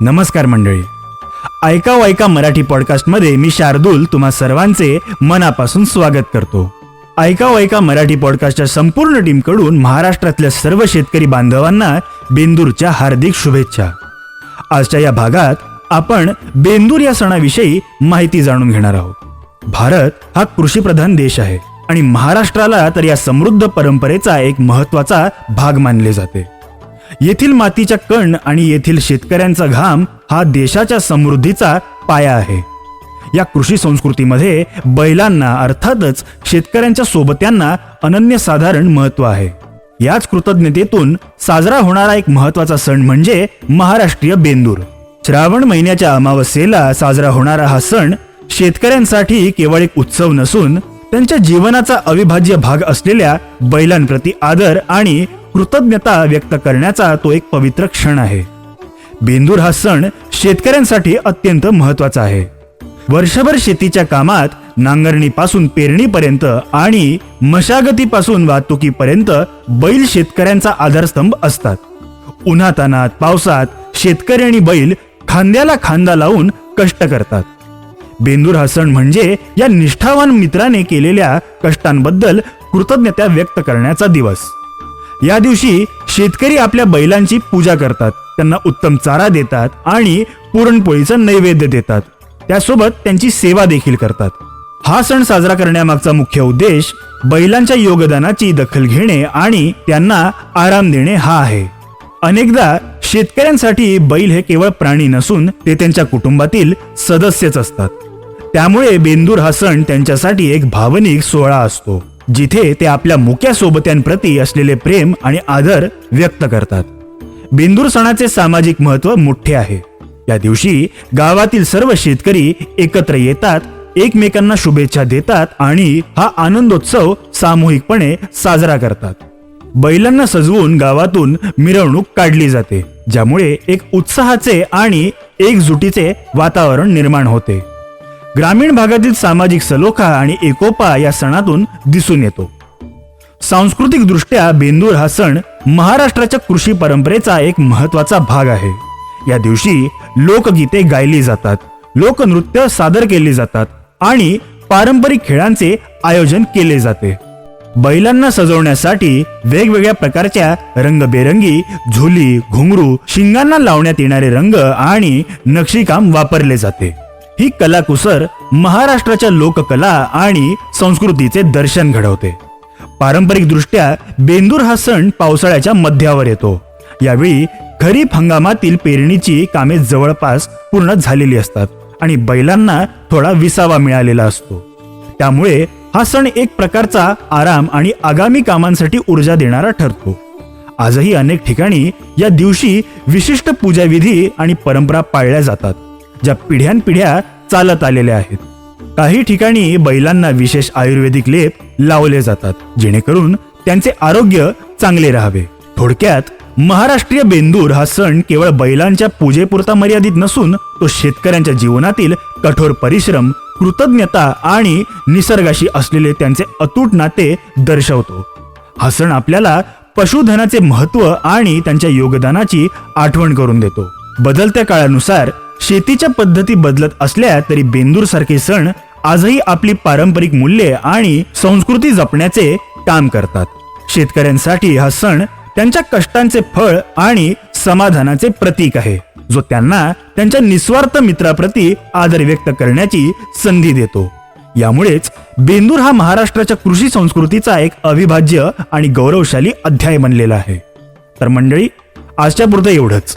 नमस्कार मंडळी. ऐकाव ऐका मराठी पॉडकास्टमध्ये मी शार्दूल तुम्हा सर्वांचे मनापासून स्वागत करतो. ऐका ऐका मराठी पॉडकास्टच्या संपूर्ण टीमकडून महाराष्ट्रातल्या सर्व शेतकरी बांधवांना बेंदूरच्या हार्दिक शुभेच्छा. आजच्या या भागात आपण बेंदूर या सणाविषयी माहिती जाणून घेणार आहोत. भारत हा कृषीप्रधान देश आहे आणि महाराष्ट्राला तर या समृद्ध परंपरेचा एक महत्त्वाचा भाग मानले जाते. येथील मातीच्या कण आणि येथील शेतकऱ्यांचा घाम हा देशाच्या समृद्धीचा पाया आहे. या कृषी संस्कृतीमध्ये बैलांना अर्थातच शेतकऱ्यांच्या सोबत्यांना अनन्यसाधारण महत्त्व आहे. याच कृतज्ञतेतून साजरा होणारा एक महत्त्वाचा सण म्हणजे महाराष्ट्रीय बेंदूर. श्रावण महिन्याच्या अमावस्येला साजरा होणारा हा सण शेतकऱ्यांसाठी केवळ एक उत्सव नसून त्यांच्या जीवनाचा अविभाज्य भाग असलेल्या बैलांप्रती आदर आणि कृतज्ञता व्यक्त करण्याचा तो एक पवित्र क्षण आहे. बेंदूर हा सण शेतकऱ्यांसाठी अत्यंत महत्त्वाचा आहे. वर्षभर शेतीच्या कामात नांगरणीपासून पेरणीपर्यंत आणि मशागतीपासून वाहतुकीपर्यंत बैल शेतकऱ्यांचा आधारस्तंभ असतात. उन्हातानात पावसात शेतकरी आणि बैल खांद्याला खांदा लावून कष्ट करतात. बेंदूर हा सण म्हणजे या निष्ठावान मित्राने केलेल्या कष्टांबद्दल कृतज्ञता व्यक्त करण्याचा दिवस. या दिवशी शेतकरी आपल्या बैलांची पूजा करतात. त्यांना उत्तम चारा देतात आणि पुरणपोळीचा नैवेद्य देतात. त्यासोबत त्यांची सेवा देखील करतात. हा सण साजरा करण्यामागचा मुख्य उद्देश बैलांच्या योगदानाची दखल घेणे आणि त्यांना आराम देणे हा आहे. अनेकदा शेतकऱ्यांसाठी बैल हे केवळ प्राणी नसून ते त्यांच्या कुटुंबातील सदस्यच असतात. त्यामुळे बेंदूर हा सण त्यांच्यासाठी एक भावनिक सोहळा असतो. जिथे ते आपल्या मुक्या सोबत्यांप्रती असलेले प्रेम आणि आदर व्यक्त करतात. बेंदूर सणाचे सामाजिक महत्त्व मोठे आहे. या दिवशी गावातील सर्व शेतकरी एकत्र येतात एकमेकांना शुभेच्छा देतात आणि हा आनंदोत्सव सामूहिकपणे साजरा करतात. बैलांना सजवून गावातून मिरवणूक काढली जाते ज्यामुळे एक उत्साहाचे आणि एकजुटीचे वातावरण निर्माण होते. ग्रामीण भागातील सामाजिक सलोखा आणि एकोपा या सणातून दिसून येतो. सांस्कृतिक दृष्ट्या बेंदूर हा सण महाराष्ट्राच्या कृषी परंपरेचा एक महत्त्वाचा भाग आहे. या दिवशी लोकगीते गायली जातात लोकनृत्य सादर केली जातात आणि पारंपरिक खेळांचे आयोजन केले जाते. बैलांना सजवण्यासाठी वेगवेगळ्या प्रकारच्या रंगबेरंगी झुली घुंगरू शिंगांना लावण्यात येणारे रंग आणि नक्षीकाम वापरले जाते. ही कलाकुसर महाराष्ट्राच्या लोककला आणि संस्कृतीचे दर्शन घडवते. पारंपरिक दृष्ट्या बेंदूर हा सण पावसाळ्याच्या मध्यावर येतो. यावेळी खरीप हंगामातील पेरणीची कामे जवळपास पूर्ण झालेली असतात आणि बैलांना थोडा विसावा मिळालेला असतो. त्यामुळे हा सण एक प्रकारचा आराम आणि आगामी कामांसाठी ऊर्जा देणारा ठरतो. आजही अनेक ठिकाणी या दिवशी विशिष्ट पूजाविधी आणि परंपरा पाळल्या जातात. ज्या पिढ्यानपिढ्या चालत आलेल्या आहेत. काही ठिकाणी बैलांना विशेष आयुर्वेदिक लेप लावले जातात जेणेकरून त्यांचे आरोग्य चांगले राहावे. थोडक्यात महाराष्ट्रीय बेंदूर हा सण केवळ बैलांच्या पूजेपुरता मर्यादित नसून तो शेतकऱ्यांच्या जीवनातील कठोर परिश्रम कृतज्ञता आणि निसर्गाशी असलेले त्यांचे अतूट नाते दर्शवतो. हा सण आपल्याला पशुधनाचे महत्त्व आणि त्यांच्या योगदानाची आठवण करून देतो. बदलत्या काळानुसार शेतीच्या पद्धती बदलत असल्या तरी बेंदूर सारखे सण आजही आपली पारंपरिक मूल्ये आणि संस्कृती जपण्याचे काम करतात. शेतकऱ्यांसाठी हा सण त्यांच्या कष्टांचे फळ आणि समाधानाचे प्रतीक आहे जो त्यांना त्यांच्या निस्वार्थ मित्राप्रती आदर व्यक्त करण्याची संधी देतो. यामुळेच बेंदूर हा महाराष्ट्राच्या कृषी संस्कृतीचा एक अविभाज्य आणि गौरवशाली अध्याय बनलेला आहे. तर मंडळी आजच्या पुरतं एवढंच.